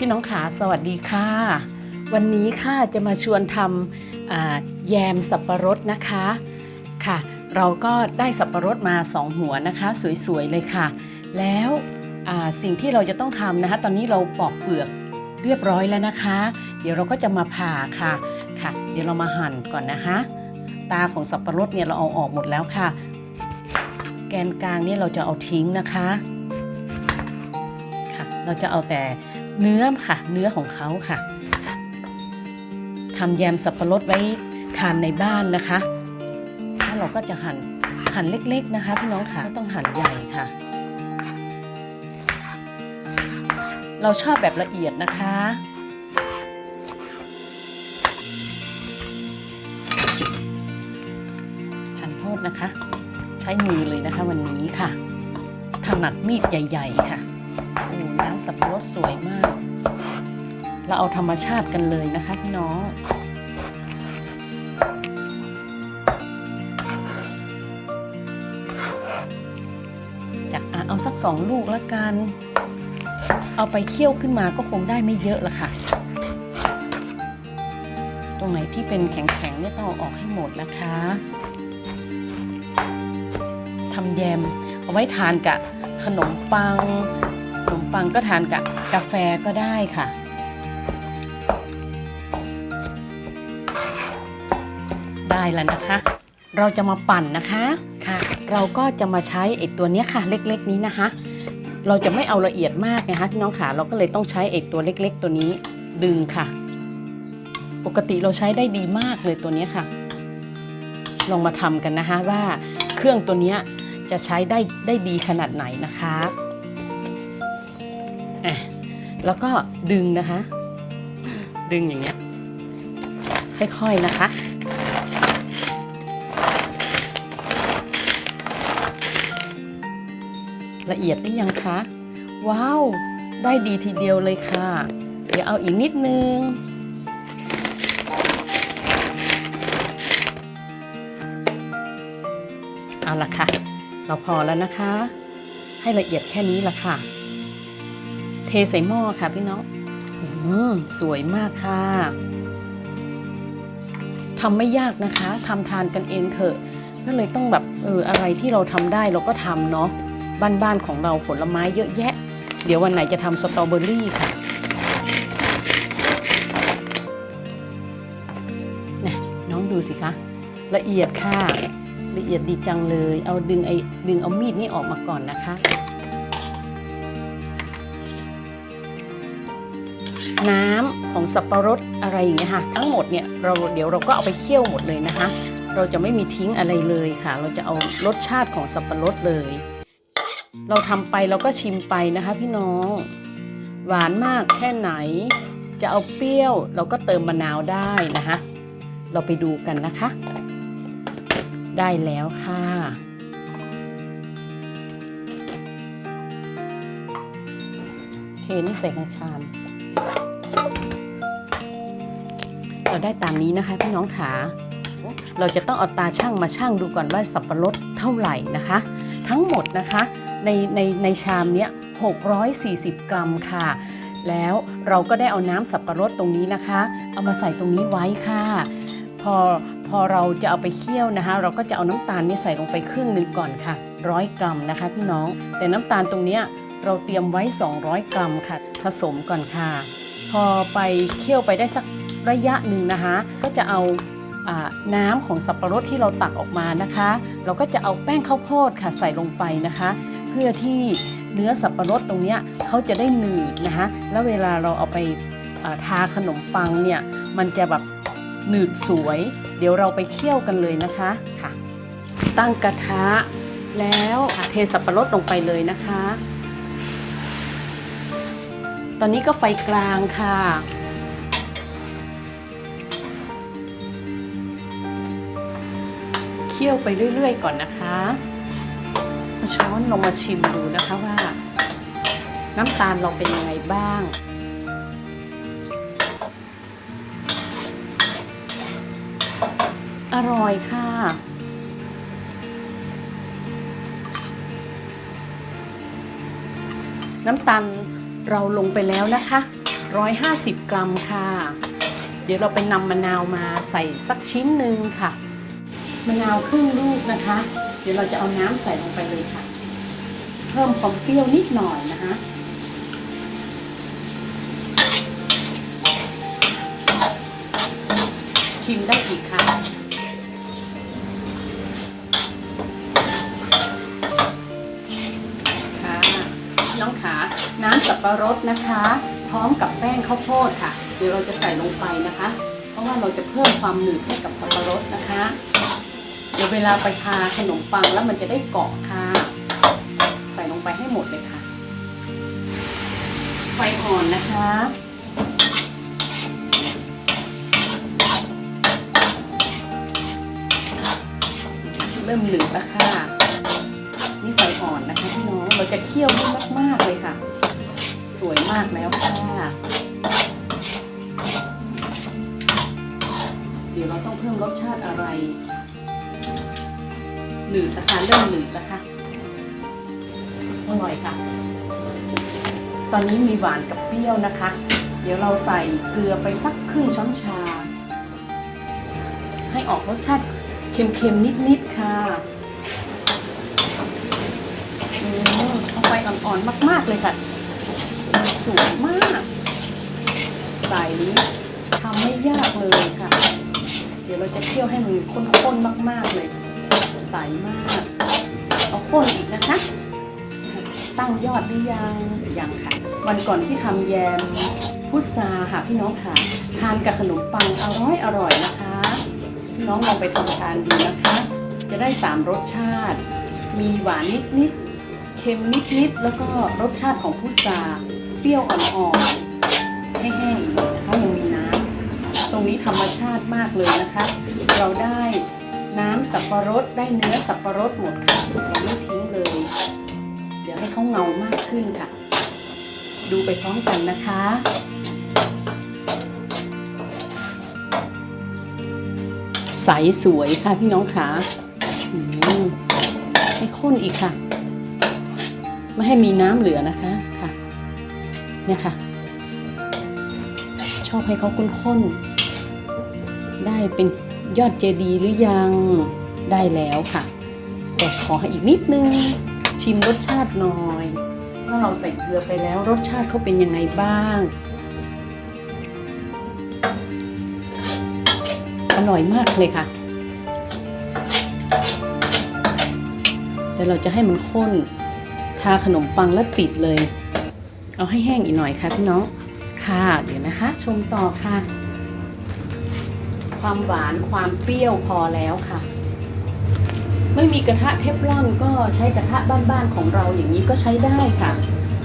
พี่น้องขาสวัสดีค่ะ วันนี้ค่ะจะมาชวนทำแยมสับปะรดนะคะค่ะ เราก็ได้สับปะรดมา2หัวนะคะ สวยๆเลยค่ะ แล้วสิ่งที่เราจะต้องทำนะคะ ตอนนี้เราปอกเปลือกเรียบร้อยแล้วนะคะ เดี๋ยวเราก็จะมาผ่าค่ะค่ะ เดี๋ยวเรามาหั่นก่อนนะคะ ตาของสับปะรดเนี่ยเราเอาออกหมดแล้วค่ะ แกนกลางเนี่ยเราจะเอาทิ้งนะคะค่ะ เราจะเอาแต่ เนื้อค่ะ เนื้อของเขาค่ะทำแยมสับปะรดไว้ทานในบ้านนะคะแล้วเราก็จะหั่นหั่นเล็กๆนะคะพี่น้องค่ะไม่ต้องหั่นใหญ่ค่ะ เราชอบแบบละเอียดนะคะทานโทษนะคะ ใช้มือเลยนะคะวันนี้ค่ะถนัดมีดใหญ่ ๆ ค่ะ น้ำสับปะรดสวยมาก เราเอาธรรมชาติกันเลยนะคะพี่น้องจากเอาสักสองลูกแล้วกัน เอาไปเคี่ยวขึ้นมาก็คงได้ไม่เยอะละค่ะ ตรงไหนที่เป็นแข็งๆเนี่ยต้องเอาออกให้หมดนะคะทำแยมเอาไว้ทานกับขนมปัง ขนมปังก็ทานกับกาแฟก็ได้ค่ะ ได้แล้วนะคะ เราจะมาปั่นนะคะค่ะ เราก็จะมาใช้ไอ้ตัวเนี้ยค่ะ เล็กๆนี้นะคะ เราจะไม่เอาละเอียดมากนะคะพี่น้องขาเราก็เลยต้องใช้ไอ้ตัวเล็ก ๆ ตัวนี้ดึงค่ะ ปกติเราใช้ได้ดีมากเลยตัวเนี้ยค่ะ ลองมาทำกันนะคะว่าเครื่องตัวเนี้ยจะใช้ได้ได้ดีขนาดไหนนะคะ อะแล้วก็ดึงนะคะ ดึงอย่างเงี้ยค่อยๆนะคะ ละเอียดได้ยังคะ ว้าว ได้ดีทีเดียวเลยค่ะ เดี๋ยวเอาอีกนิดนึงเอาละค่ะ เราพอแล้วนะคะ ให้ละเอียดแค่นี้ละค่ะ เทใส่หม้อค่ะพี่น้องอืมสวยมากค่ะทำไม่ยากนะคะทำทานกันเองเถอะก็เลยต้องแบบเอออะไรที่เราทำได้เราก็ทำเนาะบ้านๆของเราผลไม้เยอะแยะ เดี๋ยววันไหนจะทำสตรอเบอรี่ค่ะนะน้องดูสิคะละเอียดค่ะละเอียดดีจังเลย เอาดึงไอ้ดึงเอามีดนี่ออกมาก่อนนะคะ น้ำของสับปะรดอะไรอย่างเงี้ยค่ะ ทั้งหมดเนี่ยเราเดี๋ยวเราก็เอาไปเคี่ยวหมดเลยนะคะ เราจะไม่มีทิ้งอะไรเลยค่ะ เราจะเอารสชาติของสับปะรดเลย เราทำไปเราก็ชิมไปนะคะ พี่น้อง หวานมากแค่ไหน จะเอาเปรี้ยว เราก็เติมมะนาวได้นะคะ เราไปดูกันนะคะ ได้แล้วค่ะเทนี่ใส่ในชาม เราได้ตามนี้นะคะพี่น้องขาเราจะต้องเอาตาช่างมาช่างดูก่อนว่าสับปะรดเท่าไหร่นะคะ ทั้งหมดนะคะในในในชามเนี้ย640 กรัมค่ะ แล้วเราก็ได้เอาน้ำสับปะรดตรงนี้นะคะ เอามาใส่ตรงนี้ไว้ค่ะ พอพอเราจะเอาไปเคี่ยวนะคะ เราก็จะเอาน้ำตาลนี่ใส่ลงไปครึ่งหนึ่งก่อนค่ะร้อยกรัมนะคะพี่น้อง แต่น้ำตาลตรงเนี้ยเราเตรียมไว้ 200 กรัมค่ะ ผสมก่อนค่ะ พอไปเคี่ยวไปได้สัก ระยะหนึ่งนะคะ ก็จะเอาน้ำของสับปะรดที่เราตักออกมานะคะ เราก็จะเอาแป้งข้าวโพดค่ะใส่ลงไปนะคะ เพื่อที่เนื้อสับปะรดตรงนี้เขาจะได้หนืดนะคะ แล้วเวลาเราเอาไปทาขนมปังเนี่ยมันจะแบบหนืดสวย เดี๋ยวเราไปเคี่ยวกันเลยนะคะค่ะ ตั้งกระทะแล้วเทสับปะรดลงไปเลยนะคะ ตอนนี้ก็ไฟกลางค่ะ คี่ยวไปเรื่อย ๆ ก่อนนะคะเอาช้อนลงมาชิมดูนะคะว่า น้ำตาลเราเป็นยังไงบ้างอร่อยค่ะ น้ำตาลเราลงไปแล้วนะคะ 150 กรัมค่ะ เดี๋ยวเราไปนำมะนาวมาใส่สักชิ้นหนึ่งค่ะ มะนาวครึ่งลูกนะคะ เดี๋ยวเราจะเอาน้ำใส่ลงไปเลยค่ะ เพิ่มความเปรี้ยวนิดหน่อยนะคะชิมได้อีกค่ะ ค่ะ น้องขา น้ำสับปะรดนะคะ พร้อมกับแป้งข้าวโพดค่ะ เดี๋ยวเราจะใส่ลงไปนะคะ เพราะว่าเราจะเพิ่มความหนืดให้กับสับปะรดนะคะ เดี๋ยวเวลาไปทาขนมปังแล้วมันจะได้เกาะค่ะ ใส่ลงไปให้หมดเลยค่ะ ไฟอ่อนนะคะเริ่มหนืดแล้วค่ะ นี่ไฟอ่อนนะคะพี่น้อง เราจะเคี่ยวให้มาก ๆ เลยค่ะ สวยมากแล้วค่ะ เดี๋ยวเราต้องเพิ่มรสชาติอะไร หนืดนะคะเริ่มหนืดแล้วค่ะอร่อยค่ะ ตอนนี้มีหวานกับเปรี้ยวนะคะ เดี๋ยวเราใส่เกลือไปสักครึ่งช้อนชา ให้ออกรสชาติเค็มๆนิดๆค่ะอืมเอาไฟอ่อนๆมาก ๆเลยค่ะ สวยมาก ใส่ทำไม่ยากเลยค่ะ เดี๋ยวเราจะเคี่ยวให้มันข้นๆมาก ๆเลย ใสมาก เอาข้นอีกนะคะ ตั้งยอดหรือยังยังค่ะ วันก่อนที่ทำแยมพุทราค่ะพี่น้องค่ะ ทานกับขนมปังอร่อยอร่อยนะคะ พี่น้องลองไปทำทานดูนะคะ จะได้สามรสชาติ มีหวานนิดๆเค็มนิดๆแล้วก็รสชาติของพุทราเปรี้ยวอ่อนๆให้แห้งอีกหน่อยนะคะยังมีน้ำตรงนี้ธรรมชาติมากเลยนะคะ เราได้ น้ำสับปะรดได้เนื้อสับปะรดหมดค่ะเราไม่ทิ้งเลย เดี๋ยวให้เขาเงามากขึ้นค่ะ ดูไปพร้อมกันนะคะใสสวยค่ะพี่น้องขาอืมให้ข้นอีกค่ะ ไม่ให้มีน้ำเหลือนะคะค่ะ เนี่ยค่ะ ชอบให้เขาข้นๆ ได้เป็น ยอดเจดีย์หรือยังได้แล้วค่ะแต่ขอให้อีกนิดนึง ชิมรสชาติหน่อยว่าเราใส่เกลือไปแล้วรสชาติเขาเป็นยังไงบ้าง อร่อยมากเลยค่ะ แต่เราจะให้มันข้น ทาขนมปังแล้วติดเลย เอาให้แห้งอีกหน่อยค่ะพี่น้อง ค่ะ เดี๋ยวนะคะ ชมต่อค่ะ ความหวานความเปรี้ยวพอแล้วค่ะ ไม่มีกระทะเทฟลอนก็ใช้กระทะบ้านๆของเราอย่างนี้ก็ใช้ได้ค่ะ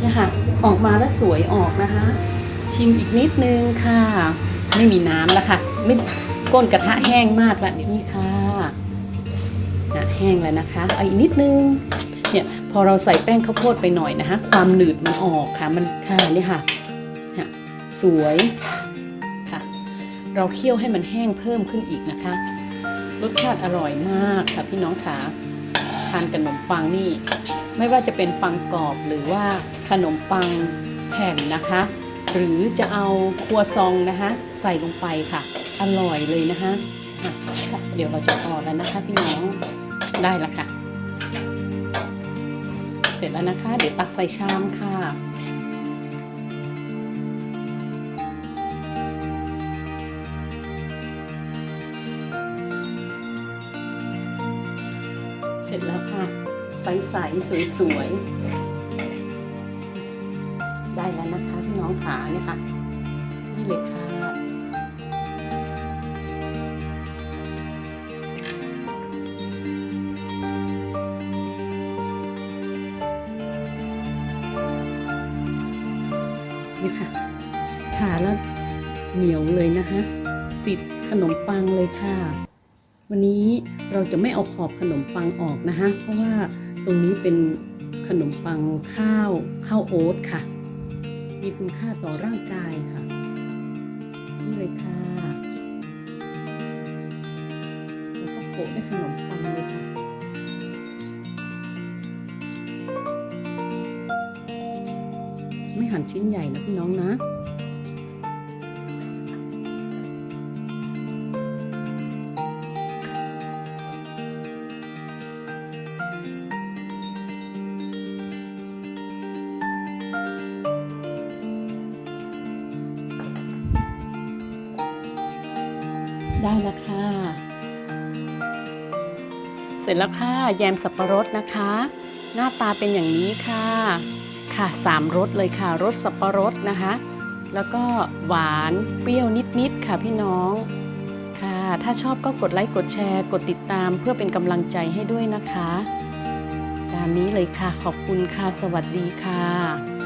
เนี่ยค่ะออกมาแล้วสวยออกนะคะ ชิมอีกนิดนึงค่ะ ไม่มีน้ำแล้วค่ะไม่ก้นกระทะแห้งมากแล้วนี่ค่ะอะแห้งแล้วนะคะ เอาอีกนิดนึงเนี่ยพอเราใส่แป้งข้าวโพดไปหน่อยนะคะ ความหนืดมันออกค่ะมันค่ะนี่ค่ะค่ะสวย เราเคี่ยวให้มันแห้งเพิ่มขึ้นอีกนะคะ รสชาติอร่อยมากค่ะพี่น้องขาทานกับขนมปังนี่ ไม่ว่าจะเป็นปังกรอบหรือว่าขนมปังแผ่นนะคะ หรือจะเอาครัวซองนะคะ ใส่ลงไปค่ะ อร่อยเลยนะคะะเดี๋ยวเราจะต่อแล้วนะคะพี่น้องได้แล้วค่ะ เสร็จแล้วนะคะ เดี๋ยวตักใส่ชามค่ะ เสร็จแล้วค่ะ ใสๆสวยๆ ได้แล้วนะคะพี่น้องขาเนี่ยค่ะนี่เลยค่ะนี่ค่ะทาแล้วเหนียวเลยนะคะ ติดขนมปังเลยค่ะ วันนี้เราจะไม่เอาขอบขนมปังออกนะคะเพราะว่าตรงนี้เป็นขนมปังข้าวข้าวโอ๊ตค่ะ มีคุณค่าต่อร่างกายค่ะ นี่เลยค่ะแล้วก็โปะด้วยขนมปังเลยค่ะไม่หั่นชิ้นใหญ่นะพี่น้องนะ ได้แล้วค่ะ เสร็จแล้วค่ะ แยมสับปะรดนะคะ หน้าตาเป็นอย่างนี้ค่ะ ค่ะสามรสเลยค่ะรสสับปะรดนะคะ แล้วก็หวานเปรี้ยวนิดๆค่ะพี่น้องค่ะ ถ้าชอบก็กดไลค์กดแชร์ กดติดตามเพื่อเป็นกำลังใจให้ด้วยนะคะ ตามนี้เลยค่ะขอบคุณค่ะ สวัสดีค่ะ